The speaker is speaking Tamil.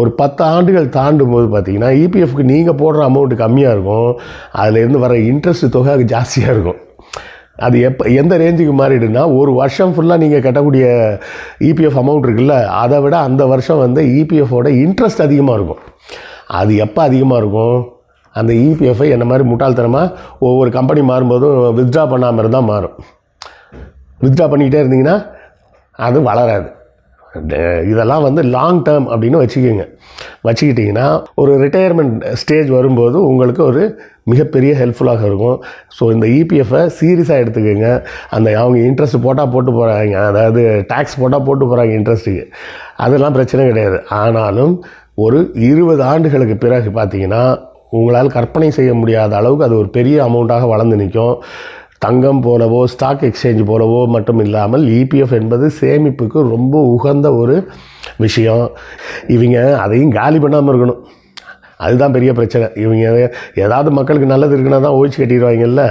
ஒரு பத்து ஆண்டுகள் தாண்டும் போது பார்த்தீங்கன்னா இபிஎஃப்க்கு நீங்கள் போடுற அமௌண்ட்டு கம்மியாக இருக்கும். அதுலேருந்து வர இன்ட்ரெஸ்ட் தொகை அது ஜாஸ்தியாக இருக்கும். அது எப்போ எந்த ரேஞ்சுக்கு மாறிடுன்னா ஒரு வருஷம் ஃபுல்லாக நீங்கள் கட்டக்கூடிய இபிஎஃப் அமௌண்ட் இருக்குல்ல அதை விட அந்த வருஷம் வந்து இபிஎஃபோட இன்ட்ரெஸ்ட் அதிகமாக இருக்கும். அது எப்போ அதிகமாக இருக்கும்? அந்த இபிஎஃப்ஐ என்ன மாதிரி முட்டாள்தனமாக ஒவ்வொரு கம்பெனி மாறும்போதும் வித்ட்ரா பண்ணாமல் இருந்தால் மாறும். வித்ட்ரா பண்ணிக்கிட்டே இருந்தீங்கன்னா அது வளராது. இதெல்லாம் வந்து லாங் டேர்ம் அப்படின்னு வச்சுக்கோங்க. வச்சுக்கிட்டிங்கன்னா ஒரு ரிட்டையர்மெண்ட் ஸ்டேஜ் வரும்போது உங்களுக்கு ஒரு மிகப்பெரிய ஹெல்ப்ஃபுல்லாக இருக்கும். ஸோ இந்த இபிஎஃப்பை சீரியஸாக எடுத்துக்கோங்க. அந்த அவங்க இன்ட்ரெஸ்ட் போட்டால் போட்டு போகிறாங்க அதாவது டேக்ஸ் போட்டால் போட்டு போகிறாங்க இன்ட்ரெஸ்ட்டுக்கு அதெல்லாம் பிரச்சனை கிடையாது. ஆனாலும் ஒரு இருபது ஆண்டுகளுக்கு பிறகு பார்த்தீங்கன்னா உங்களால் கற்பனை செய்ய முடியாத அளவுக்கு அது ஒரு பெரிய அமௌண்ட்டாக வளர்ந்து நிற்கும். தங்கம் போலவோ ஸ்டாக் எக்ஸ்சேஞ்ச் போலவோ மட்டும் இல்லாமல் இபிஎஃப் என்பது சேமிப்புக்கு ரொம்ப உகந்த ஒரு விஷயம். இவங்க அதையும் காலி பண்ணாமல் இருக்கணும். அதுதான் பெரிய பிரச்சனை. இவங்க ஏதாவது மக்களுக்கு நல்லது இருக்குன்னா தான் ஓய்ச்சி கட்டிடுவாங்கல்ல.